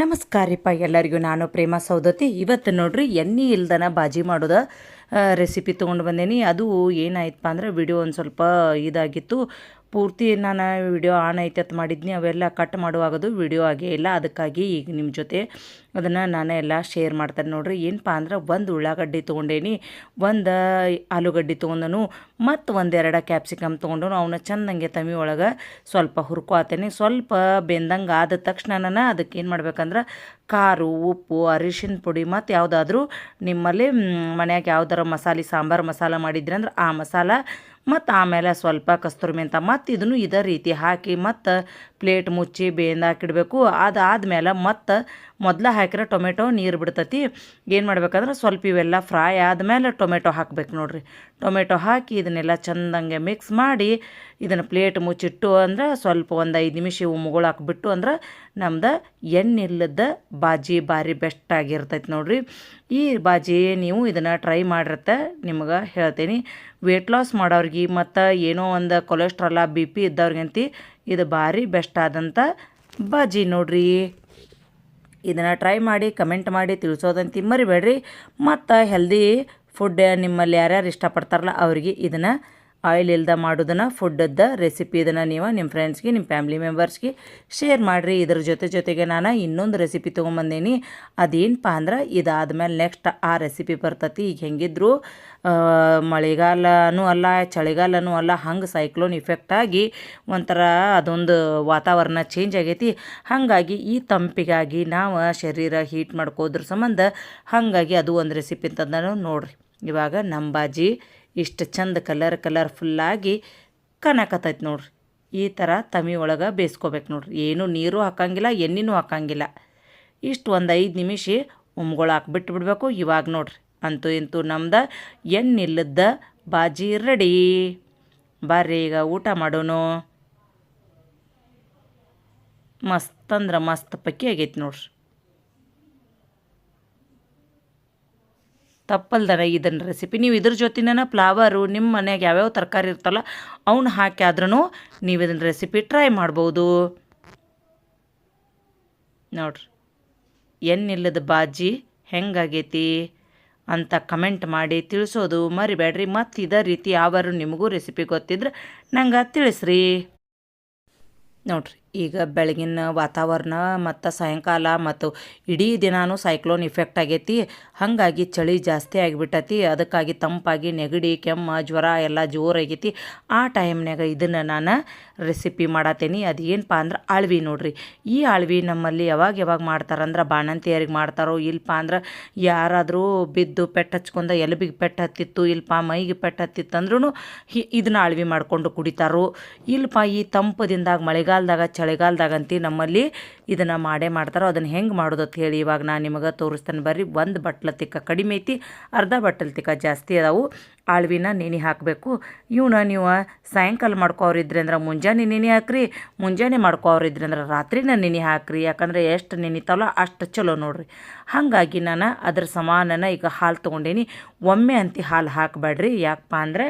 ನಮಸ್ಕಾರ ರೀಪ್ಪ ಎಲ್ಲರಿಗೂ. ನಾನು ಪ್ರೇಮ ಸೌದತಿ ಇವತ್ತು ನೋಡ್ರಿ ಎಣ್ಣೆ ಇಲ್ದನ ಬಾಜಿ ಮಾಡೋದ ರೆಸಿಪಿ ತೊಗೊಂಡು ಬಂದೇನಿ. ಅದು ಏನಾಯ್ತಪ್ಪ ಅಂದ್ರೆ ವಿಡಿಯೋ ಒಂದು ಸ್ವಲ್ಪ ಇದಾಗಿತ್ತು. ಪೂರ್ತಿ ನಾನು ವಿಡಿಯೋ ಆನ್ ಐತೆ ಅಂತ ಮಾಡಿದ್ನಿ, ಅವೆಲ್ಲ ಕಟ್ ಮಾಡುವಾಗದು ವಿಡಿಯೋ ಆಗೇ ಇಲ್ಲ. ಅದಕ್ಕಾಗಿ ಈಗ ನಿಮ್ಮ ಜೊತೆ ಅದನ್ನು ನಾನು ಎಲ್ಲ ಶೇರ್ ಮಾಡ್ತೇನೆ ನೋಡ್ರಿ. ಏನಪ್ಪ ಅಂದ್ರೆ ಒಂದು ಉಳ್ಳಾಗಡ್ಡಿ ತೊಗೊಂಡೇನಿ, ಒಂದು ಆಲೂಗಡ್ಡೆ ತೊಗೊಂಡನು, ಮತ್ತು ಒಂದೆರಡು ಕ್ಯಾಪ್ಸಿಕಮ್ ತೊಗೊಂಡನು ಅವನ್ನ ಚೆಂದಂಗೆ ತಮಿ ಒಳಗೆ ಸ್ವಲ್ಪ ಹುರ್ಕೋತೇನೆ. ಸ್ವಲ್ಪ ಬೆಂದಂಗೆ ಆದ ತಕ್ಷಣ ನಾನು ಅದಕ್ಕೆ ಏನು ಮಾಡ್ಬೇಕಂದ್ರೆ ಖಾರು, ಉಪ್ಪು, ಅರಿಶಿನ ಪುಡಿ, ಮತ್ತು ಯಾವುದಾದ್ರೂ ನಿಮ್ಮಲ್ಲಿ ಮನೆಯಾಗ ಯಾವ್ದಾರ ಮಸಾಲೆ, ಸಾಂಬಾರು ಮಸಾಲ ಮಾಡಿದ್ರಿ ಅಂದ್ರೆ ಆ ಮಸಾಲ ಮತ್ತು ಆಮೇಲೆ ಸ್ವಲ್ಪ ಕಸ್ತೂರಿ ಮೆಂತ ಮತ್ತು ಇದನ್ನು ಇದೇ ರೀತಿ ಹಾಕಿ ಮತ್ತು ಪ್ಲೇಟ್ ಮುಚ್ಚಿ ಬೇಂದಾಕಿಡಬೇಕು ಅದಾದ್ಮೇಲೆ ಮತ್ತು ಮೊದಲ ಹಾಕಿರೋ ಟೊಮೆಟೊ ನೀರು ಬಿಡ್ತತಿ. ಏನು ಮಾಡ್ಬೇಕಂದ್ರೆ ಸ್ವಲ್ಪ ಇವೆಲ್ಲ ಫ್ರೈ ಆದಮೇಲೆ ಟೊಮೆಟೊ ಹಾಕ್ಬೇಕು ನೋಡಿರಿ. ಟೊಮೆಟೊ ಹಾಕಿ ಇದನ್ನೆಲ್ಲ ಚಂದಂಗೆ ಮಿಕ್ಸ್ ಮಾಡಿ ಇದನ್ನು ಪ್ಲೇಟ್ ಮುಚ್ಚಿಟ್ಟು ಅಂದ್ರೆ ಸ್ವಲ್ಪ ಒಂದು ಐದು ನಿಮಿಷ ಇವು ಮುಗುಳು ಹಾಕ್ಬಿಟ್ಟು ಅಂದ್ರೆ ನಮ್ದು ಎಣ್ಣಿಲ್ಲದ ಬಾಜಿ ಭಾರಿ ಬೆಸ್ಟ್ ಆಗಿರ್ತೈತಿ ನೋಡಿರಿ. ಈ ಬಾಜಿ ನೀವು ಇದನ್ನು ಟ್ರೈ ಮಾಡಿರತ್ತೆ, ನಿಮ್ಗೆ ಹೇಳ್ತೀನಿ. ವೆಯ್ಟ್ ಲಾಸ್ ಮಾಡೋರಿಗೆ ಮತ್ತು ಏನೋ ಒಂದು ಕೊಲೆಸ್ಟ್ರಾಲ ಬಿ ಪಿ ಇದ್ದವ್ರಿಗಂತಿ ಇದು ಭಾರಿ ಬೆಸ್ಟ್ ಆದಂಥ ಬಾಜಿ ನೋಡ್ರಿ. ಇದನ್ನು ಟ್ರೈ ಮಾಡಿ ಕಮೆಂಟ್ ಮಾಡಿ ತಿಳಿಸೋದಂತ ಮರಿಬೇಡ್ರಿ ಮತ್ತು ಹೆಲ್ದಿ ಫುಡ್ ನಿಮ್ಮಲ್ಲಿ ಯಾರ್ಯಾರು ಇಷ್ಟಪಡ್ತಾರಲ್ಲ ಅವರಿಗೆ ಇದನ್ನು ಆಯಿಲ್ ಇಲ್ದ ಮಾಡೋದನ್ನು ಫುಡ್ದ ರೆಸಿಪಿ ಇದನ್ನು ನೀವು ನಿಮ್ಮ ಫ್ರೆಂಡ್ಸ್ಗೆ ನಿಮ್ಮ ಫ್ಯಾಮಿಲಿ ಮೆಂಬರ್ಸ್ಗೆ ಶೇರ್ ಮಾಡಿರಿ. ಇದ್ರ ಜೊತೆ ಜೊತೆಗೆ ನಾನು ಇನ್ನೊಂದು ರೆಸಿಪಿ ತೊಗೊಂಬಂದೇನಿ. ಅದೇನಪ್ಪ ಅಂದ್ರೆ ಇದಾದ್ಮೇಲೆ ನೆಕ್ಸ್ಟ್ ಆ ರೆಸಿಪಿ ಬರ್ತತಿ. ಈಗ ಹೆಂಗಿದ್ರು ಮಳೆಗಾಲನೂ ಅಲ್ಲ, ಚಳಿಗಾಲನೂ ಅಲ್ಲ, ಹಂಗೆ ಸೈಕ್ಲೋನ್ ಇಫೆಕ್ಟ್ ಆಗಿ ಒಂಥರ ಅದೊಂದು ವಾತಾವರಣ ಚೇಂಜ್ ಆಗೈತಿ. ಹಾಗಾಗಿ ಈ ತಂಪಿಗಾಗಿ ನಾವು ಶರೀರ ಹೀಟ್ ಮಾಡ್ಕೋದ್ರ ಸಂಬಂಧ ಹಾಗಾಗಿ ಅದು ಒಂದು ರೆಸಿಪಿ ಅಂತಂದ ನೋಡ್ರಿ. ಇವಾಗ ನಮ್ಮ ಬಾಜಿ ಇಷ್ಟು ಚಂದ ಕಲರ್ ಕಲರ್ಫುಲ್ಲಾಗಿ ಕಾಣಕತ್ತೈತೆ ನೋಡ್ರಿ. ಈ ಥರ ತಮಿ ಒಳಗೆ ಬೇಯಿಸ್ಕೋಬೇಕು ನೋಡ್ರಿ. ಏನು ನೀರು ಹಾಕಂಗಿಲ್ಲ, ಎಣ್ಣೆನೂ ಹಾಕಂಗಿಲ್ಲ. ಇಷ್ಟು ಒಂದು ಐದು ನಿಮಿಷ ಉಮ್ಗಳು ಹಾಕ್ಬಿಟ್ಟು ಬಿಡಬೇಕು ಇವಾಗ ನೋಡ್ರಿ. ಅಂತೂ ಇಂತೂ ನಮ್ದು ಎಣ್ಣಿಲ್ಲದ ಬಾಜಿ ರೆಡಿ. ಬರ್ರಿ ಈಗ ಊಟ ಮಾಡೋನು. ಮಸ್ತ್ ಅಂದ್ರೆ ಮಸ್ತ್ ಪಕ್ಕಿ ಆಗೈತೆ ನೋಡ್ರಿ. ತಪ್ಪಲ್ದರ ಇದನ್ನ ರೆಸಿಪಿ ನೀವು ಇದ್ರ ಜೊತೆನ ಫ್ಲವರು ನಿಮ್ಮ ಮನೆಯಾಗ ಯಾವ್ಯಾವ ತರಕಾರಿ ಇರ್ತಲ್ಲ ಅವನ್ನ ಹಾಕಿ ಆದ್ರೂ ನೀವು ಇದನ್ನ ರೆಸಿಪಿ ಟ್ರೈ ಮಾಡ್ಬೋದು. ನೋಡ್ರಿ, ಎಣ್ಣಿಲ್ಲದ ಬಾಜಿ ಹೆಂಗಾಗೈತಿ ಅಂತ ಕಮೆಂಟ್ ಮಾಡಿ ತಿಳಿಸೋದು ಮರಿಬೇಡ್ರಿ ಮತ್ತು ಇದೇ ರೀತಿ ಯಾವಾರು ನಿಮಗೂ ರೆಸಿಪಿ ಗೊತ್ತಿದ್ರೆ ನಂಗೆ ತಿಳಿಸ್ರಿ. ನೋಡ್ರಿ ಈಗ ಬೆಳಗಿನ ವಾತಾವರಣ ಮತ್ತು ಸಾಯಂಕಾಲ ಮತ್ತು ಇಡೀ ದಿನಾನು ಸೈಕ್ಲೋನ್ ಇಫೆಕ್ಟ್ ಆಗೈತಿ. ಹಾಗಾಗಿ ಚಳಿ ಜಾಸ್ತಿ ಆಗಿಬಿಟ್ಟತಿ. ಅದಕ್ಕಾಗಿ ತಂಪಾಗಿ ನೆಗಡಿ, ಕೆಮ್ಮ, ಜ್ವರ ಎಲ್ಲ ಜೋರಾಗೈತಿ. ಆ ಟೈಮ್ನಾಗ ಇದನ್ನು ನಾನು ರೆಸಿಪಿ ಮಾಡತ್ತೀನಿ ಅದು ಏನಪ್ಪ ಅಂದ್ರೆ ಅಳ್ವಿ ನೋಡ್ರಿ. ಈ ಅಳ್ವಿ ನಮ್ಮಲ್ಲಿ ಯಾವಾಗ ಯಾವಾಗ ಮಾಡ್ತಾರಂದ್ರೆ ಬಾಣಂತಿಯರಿಗೆ ಮಾಡ್ತಾರೋ ಇಲ್ಲಪ್ಪ ಅಂದ್ರೆ ಯಾರಾದರೂ ಬಿದ್ದು ಪೆಟ್ಟು ಹಚ್ಕೊಂಡ ಎಲುಬಿಗೆ ಪೆಟ್ಟು ಹತ್ತಿತ್ತು ಇಲ್ಲಪ್ಪ ಮೈಗೆ ಪೆಟ್ಟು ಹತ್ತಿತ್ತು ಅಂದ್ರೂ ಇದನ್ನ ಅಳ್ವಿ ಮಾಡಿಕೊಂಡು ಕುಡಿತಾರೋ ಇಲ್ಲಪ್ಪ ಈ ತಂಪದಿಂದಾಗ ಮಳೆಗಾಲದಾಗ ಮಳೆಗಾಲದಾಗ ಚಳಿಗಾಲದಾಗಂತಿ ನಮ್ಮಲ್ಲಿ ಇದನ್ನು ಮಾಡೇ ಮಾಡ್ತಾರೋ, ಅದನ್ನು ಹೆಂಗೆ ಮಾಡೋದು ಅಂತ ಹೇಳಿ ಇವಾಗ ನಾನು ನಿಮಗೆ ತೋರಿಸ್ತೇನೆ ಬರ್ರಿ. ಒಂದು ಬಟ್ಲ ತಿಕ್ಕ ಕಡಿಮೆ ಐತಿ, ಅರ್ಧ ಬಟ್ಟಲ್ ತಿಕ್ಕ ಜಾಸ್ತಿ ಅದಾವು. ಆಳ್ವಿನ ನೆನೆ ಹಾಕಬೇಕು. ಇವನ್ನ ನೀವು ಸಾಯಂಕಾಲ ಮಾಡ್ಕೋರಿದ್ರಿ ಅಂದ್ರೆ ಮುಂಜಾನೆ ನೆನೆ ಹಾಕ್ರಿ, ಮುಂಜಾನೆ ಮಾಡ್ಕೋರಿದ್ರಿ ಅಂದ್ರೆ ರಾತ್ರಿನ ನೆನೆ ಹಾಕ್ರಿ. ಯಾಕಂದ್ರೆ ಎಷ್ಟು ನೆನಿತಾವಲ್ಲ ಅಷ್ಟು ಚಲೋ ನೋಡ್ರಿ. ಹಾಗಾಗಿ ನಾನು ಅದ್ರ ಸಮಾನನ ಈಗ ಹಾಲು ತೊಗೊಂಡೇನಿ. ಒಮ್ಮೆ ಅಂತಿ ಹಾಲು ಹಾಕಬೇಡ್ರಿ. ಯಾಕಪ್ಪ ಅಂದರೆ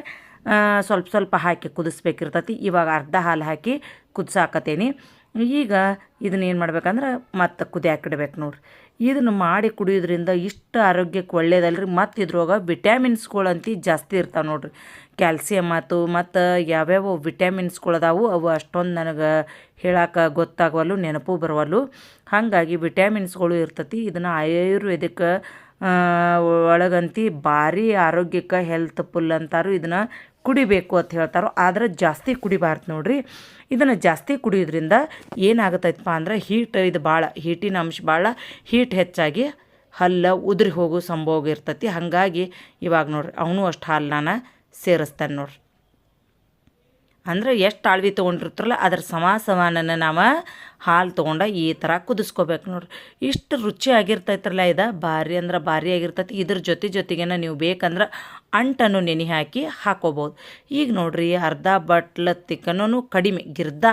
ಸ್ವಲ್ಪ ಸ್ವಲ್ಪ ಹಾಕಿ ಕುದಿಸ್ಬೇಕಿರ್ತೈತಿ. ಇವಾಗ ಅರ್ಧ ಹಾಲು ಹಾಕಿ ಕುದಿಸಾಕತ್ತೇನಿ ಈಗ ಇದನ್ನ ಏನು ಮಾಡ್ಬೇಕಂದ್ರೆ ಮತ್ತೆ ಕುದಿಯಾಕಿಡ್ಬೇಕು ನೋಡ್ರಿ. ಇದನ್ನು ಮಾಡಿ ಕುಡಿಯೋದ್ರಿಂದ ಇಷ್ಟು ಆರೋಗ್ಯಕ್ಕೆ ಒಳ್ಳೇದಲ್ರಿ. ಮತ್ತು ಇದ್ರೊಳಗೆ ಅಂತ ಜಾಸ್ತಿ ಇರ್ತಾವೆ ನೋಡ್ರಿ. ಕ್ಯಾಲ್ಸಿಯಮ್ ಆಯ್ತು ಮತ್ತು ಯಾವ್ಯಾವ ವಿಟ್ಯಾಮಿನ್ಸ್ಗಳದಾವು ಅವು ಅಷ್ಟೊಂದು ನನಗೆ ಹೇಳಕ್ಕೆ ಗೊತ್ತಾಗವಲ್ಲು, ನೆನಪು ಬರವಲ್ಲು. ಹಾಗಾಗಿ ವಿಟ್ಯಾಮಿನ್ಸ್ಗಳು ಇರ್ತತಿ. ಇದನ್ನು ಆಯುರ್ವೇದಿಕ್ ಒಳಗಂತಿ ಭಾರಿ ಆರೋಗ್ಯಕ್ಕೆ ಹೆಲ್ತ್ ಫುಲ್ ಅಂತಾರು ಇದನ್ನು ಕುಡಿಬೇಕು ಅಂತ ಹೇಳ್ತಾರೋ. ಆದ್ರೆ ಜಾಸ್ತಿ ಕುಡಿಬಾರ್ದು ನೋಡ್ರಿ. ಇದನ್ನು ಜಾಸ್ತಿ ಕುಡಿಯೋದ್ರಿಂದ ಏನಾಗತ್ತಪ್ಪ ಅಂದ್ರೆ ಹೀಟ್ ಇದು ಭಾಳ ಹೀಟಿನ ಅಂಶ ಭಾಳ ಹೀಟ್ ಹೆಚ್ಚಾಗಿ ಹಲ್ಲ ಉದುರಿ ಹೋಗೋ ಸಂಭೋಗ ಇರ್ತೈತಿ. ಹಾಗಾಗಿ ಇವಾಗ ನೋಡ್ರಿ, ಅವನು ಅಷ್ಟು ಹಾಲು ನಾನು ಸೇರಿಸ್ತಾನೆ ನೋಡ್ರಿ. ಅಂದ್ರೆ ಎಷ್ಟು ಆಳ್ವಿ ತೊಗೊಂಡಿರ್ತಾರಲ್ಲ ಅದ್ರ ಸಮ ಸಮಾನನ ನಾವು ಹಾಲು ತೊಗೊಂಡ ಈ ಥರ ಕುದಿಸ್ಕೋಬೇಕು ನೋಡ್ರಿ. ಇಷ್ಟು ರುಚಿ ಆಗಿರ್ತೈತ್ರಲ್ಲ ಇದು. ಭಾರಿ ಅಂದ್ರೆ ಭಾರಿ ಆಗಿರ್ತೈತಿ. ಇದ್ರ ಜೊತೆ ಜೊತೆಗೇನ ನೀವು ಬೇಕಂದ್ರೆ ಅಂಟನ್ನು ನೆನೆ ಹಾಕಿ ಹಾಕೋಬೋದು. ಈಗ ನೋಡ್ರಿ ಅರ್ಧ ಬಟ್ಲ ತಿಕ್ಕನೂ ಕಡಿಮೆ. ಗಿರ್ದ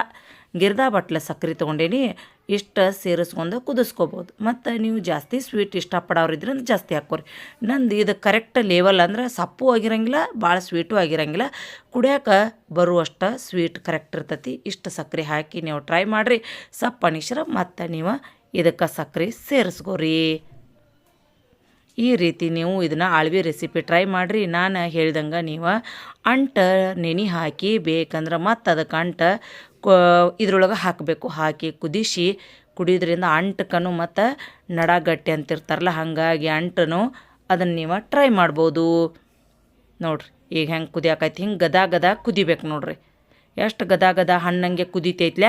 ಗಿರ್ದ ಬಟ್ಲ ಸಕ್ಕರೆ ತೊಗೊಂಡೇನಿ. ಇಷ್ಟು ಸೇರಿಸ್ಕೊಂಡು ಕುದಿಸ್ಕೋಬೋದು. ಮತ್ತು ನೀವು ಜಾಸ್ತಿ ಸ್ವೀಟ್ ಇಷ್ಟಪಡೋರಿದ್ರೆ ಜಾಸ್ತಿ ಹಾಕೋರಿ ನಂದು ಇದು ಕರೆಕ್ಟ್ ಲೆವೆಲ್ ಅಂದ್ರೆ ಸಪ್ಪು ಆಗಿರಂಗಿಲ್ಲ ಭಾಳ ಸ್ವೀಟು ಆಗಿರಂಗಿಲ್ಲ. ಕುಡಿಯೋಕೆ ಬರುವಷ್ಟು ಸ್ವೀಟ್ ಕರೆಕ್ಟ್ ಇರ್ತೈತಿ. ಇಷ್ಟು ಸಕ್ಕರೆ ಹಾಕಿ ನೀವು ಟ್ರೈ ಮಾಡಿರಿ. ಸಪ್ಪ ಅನಿಶ್ರ ಮತ್ತು ನೀವು ಇದಕ್ಕೆ ಸಕ್ಕರೆ ಸೇರಿಸ್ಕೋರಿ. ಈ ರೀತಿ ನೀವು ಇದನ್ನು ಅಳವಿ ರೆಸಿಪಿ ಟ್ರೈ ಮಾಡಿರಿ. ನಾನು ಹೇಳ್ದಂಗೆ ನೀವು ಅಂಟ ನೆನೆ ಹಾಕಿ ಬೇಕಂದ್ರೆ ಮತ್ತು ಅದಕ್ಕೆ ಅಂಟ ಇದ್ರೊಳಗೆ ಹಾಕಬೇಕು. ಹಾಕಿ ಕುದಿಸಿ ಕುಡಿಯೋದ್ರಿಂದ ಅಂಟಕನು ಮತ್ತು ನಡ ಗಟ್ಟಿ ಅಂತಿರ್ತಾರಲ್ಲ, ಹಾಗಾಗಿ ಅಂಟನು ಅದನ್ನು ನೀವು ಟ್ರೈ ಮಾಡ್ಬೋದು. ನೋಡ್ರಿ, ಈಗ ಹೆಂಗೆ ಕುದಿಯಾಕೈತಿ, ಹಿಂಗೆ ಗದಾ ಗದಾ ಕುದಿಬೇಕು ನೋಡ್ರಿ. ಎಷ್ಟು ಗದಾ ಗದಾ ಹಣ್ಣಂಗೆ ಕುದಿತೈತ್ಲ,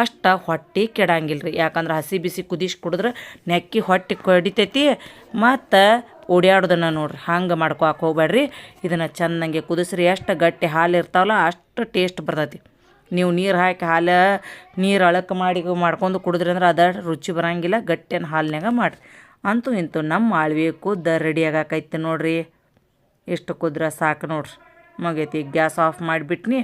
ಅಷ್ಟು ಹೊಟ್ಟೆ ಕೆಡಂಗಿಲ್ಲ ಯಾಕಂದ್ರೆ ಹಸಿ ಬಿಸಿ ಕುದಿಸಿ ಕುಡಿದ್ರೆ ನೆಕ್ಕಿ ಹೊಟ್ಟೆ ಕಡಿತೈತಿ, ಮತ್ತು ಓಡ್ಯಾಡೋದನ್ನು ನೋಡ್ರಿ. ಹಂಗೆ ಮಾಡ್ಕೊಳಕ್ಕೆ ಹೋಗ್ಬೇಡ್ರಿ ಇದನ್ನು ಚೆನ್ನಾಗಿ ಕುದಿಸ್ರಿ, ಎಷ್ಟು ಗಟ್ಟಿ ಹಾಲು ಇರ್ತಾವಲ್ಲ, ಅಷ್ಟು ಟೇಸ್ಟ್ ಬರ್ತೈತಿ. ನೀವು ನೀರು ಹಾಕಿ ಹಾಲು ನೀರು ಅಳಕ್ಕೆ ಮಾಡಿ ಮಾಡ್ಕೊಂಡು ಕುಡಿದ್ರಿ ಅಂದ್ರೆ ಅದ ರುಚಿ ಬರಂಗಿಲ್ಲ ಗಟ್ಟಿನ ಹಾಲಿನಾಗ ಮಾಡಿರಿ. ಅಂತೂ ಇಂತೂ ನಮ್ಮ ಆಳ್ವಿ ಕುದ್ದ ರೆಡಿ ಆಗಾಕೈತಿ ನೋಡ್ರಿ. ಎಷ್ಟು ಕುದ್ರೆ ಸಾಕು ನೋಡ್ರಿ. ಮಗೈತಿ, ಗ್ಯಾಸ್ ಆಫ್ ಮಾಡಿಬಿಟ್ನಿ.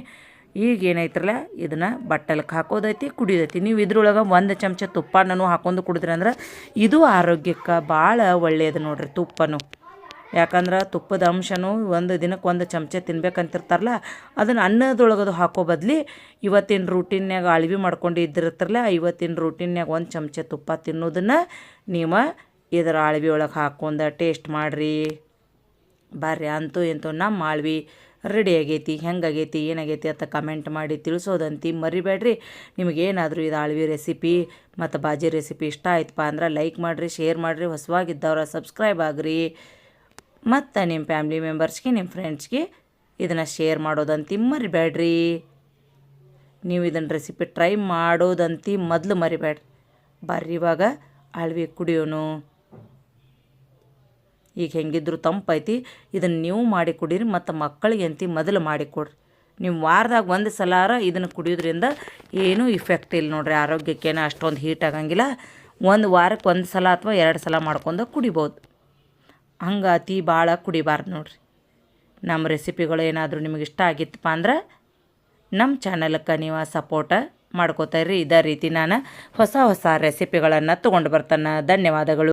ಈಗ ಏನೈತ್ರಲ್ಲ, ಇದನ್ನು ಬಟ್ಟಲಕ್ಕೆ ಹಾಕೋದೈತಿ ಕುಡಿಯೋದೈತಿ ನೀವು ಇದ್ರೊಳಗೆ ಒಂದು ಚಮಚ ತುಪ್ಪನೂ ಹಾಕೊಂಡು ಕುಡಿದ್ರಿ ಅಂದ್ರೆ ಇದು ಆರೋಗ್ಯಕ್ಕೆ ಭಾಳ ಒಳ್ಳೆಯದು ನೋಡ್ರಿ ತುಪ್ಪನು. ಯಾಕಂದ್ರೆ ತುಪ್ಪದ ಅಂಶನೂ ಒಂದು ದಿನಕ್ಕೆ ಒಂದು ಚಮಚ ತಿನ್ಬೇಕಂತಿರ್ತಾರಲ್ಲ, ಅದನ್ನು ಅನ್ನದೊಳಗದು ಹಾಕೋ ಬದಲಿ ಇವತ್ತಿನ ರೂಟೀನ್ಯಾಗ ಅಳ್ವಿ ಮಾಡ್ಕೊಂಡು ಇದ್ದಿರ್ತಾರಲ್ಲ ಇವತ್ತಿನ ರೂಟೀನ್ಯಾಗ ಒಂದು ಚಮಚ ತುಪ್ಪ ತಿನ್ನೋದನ್ನು ನೀವು ಇದರ ಅಳ್ವಿ ಒಳಗೆ ಹಾಕೊಂಡು ಟೇಸ್ಟ್ ಮಾಡಿರಿ. ಬರ್ರಿ, ಅಂತೂ ಇಂತೂ ನಮ್ಮ ಮಾಳ್ವಿ ರೆಡಿ ಆಗೈತಿ, ಹೆಂಗಾಗೈತಿ, ಏನಾಗೈತಿ ಅಂತ ಕಮೆಂಟ್ ಮಾಡಿ ತಿಳಿಸೋದಂತಿ ಮರಿಬೇಡ್ರಿ. ನಿಮಗೇನಾದರೂ ಇದು ಆಳ್ವಿ ರೆಸಿಪಿ ಮತ್ತು ಬಾಜಿ ರೆಸಿಪಿ ಇಷ್ಟ ಆಯ್ತಪ್ಪ ಅಂದ್ರೆ ಲೈಕ್ ಮಾಡಿರಿ ಶೇರ್ ಮಾಡಿರಿ, ಹೊಸವಾಗಿದ್ದವ್ರ ಸಬ್ಸ್ಕ್ರೈಬ್ ಆಗ್ರಿ. ಮತ್ತು ನಿಮ್ಮ ಫ್ಯಾಮ್ಲಿ ಮೆಂಬರ್ಸ್ಗೆ ನಿಮ್ಮ ಫ್ರೆಂಡ್ಸ್ಗೆ ಇದನ್ನು ಶೇರ್ ಮಾಡೋದಂತಿ ಮರಿಬೇಡ್ರಿ ನೀವು ಇದನ್ನು ರೆಸಿಪಿ ಟ್ರೈ ಮಾಡೋದಂತಿ ಮೊದಲು ಮರಿಬೇಡ್ರಿ ಬರ್ರಿ ಇವಾಗ ಅಳ್ವಿ ಕುಡಿಯೋನು. ಈಗ ಹೆಂಗಿದ್ರು ತಂಪೈತಿ ಇದನ್ನು ನೀವು ಮಾಡಿ ಕುಡೀರಿ ಮತ್ತು ಮಕ್ಕಳಿಗೆ ಅಂತಿ ಮೊದಲು ಮಾಡಿ ಕೊಡ್ರಿ. ನಿಮ್ಮ ವಾರದಾಗ ಒಂದು ಸಲಾರ ಇದನ್ನು ಕುಡಿಯೋದ್ರಿಂದ ಏನೂ ಇಫೆಕ್ಟ್ ಇಲ್ಲ ನೋಡ್ರಿ, ಆರೋಗ್ಯಕ್ಕೇನು ಅಷ್ಟೊಂದು ಹೀಟ್ ಆಗಂಗಿಲ್ಲ. ಒಂದು ವಾರಕ್ಕೆ ಒಂದು ಸಲ ಅಥವಾ ಎರಡು ಸಲ ಮಾಡ್ಕೊಂಡು ಕುಡಿಬೋದು. ಹಂಗೆ ಅತಿ ಭಾಳ ಕುಡಿಬಾರ್ದು ನೋಡ್ರಿ. ನಮ್ಮ ರೆಸಿಪಿಗಳು ಏನಾದರೂ ನಿಮಗೆ ಇಷ್ಟ ಆಗಿತ್ತಪ್ಪ ಅಂದ್ರೆ ನಮ್ಮ ಚಾನಲಕ್ಕೆ ನೀವು ಸಪೋರ್ಟ ಮಾಡ್ಕೋತಾರ್ರಿ ಇದೇ ರೀತಿ ನಾನು ಹೊಸ ಹೊಸ ರೆಸಿಪಿಗಳನ್ನು ತೊಗೊಂಡು ಬರ್ತಾನೆ. ಧನ್ಯವಾದಗಳು.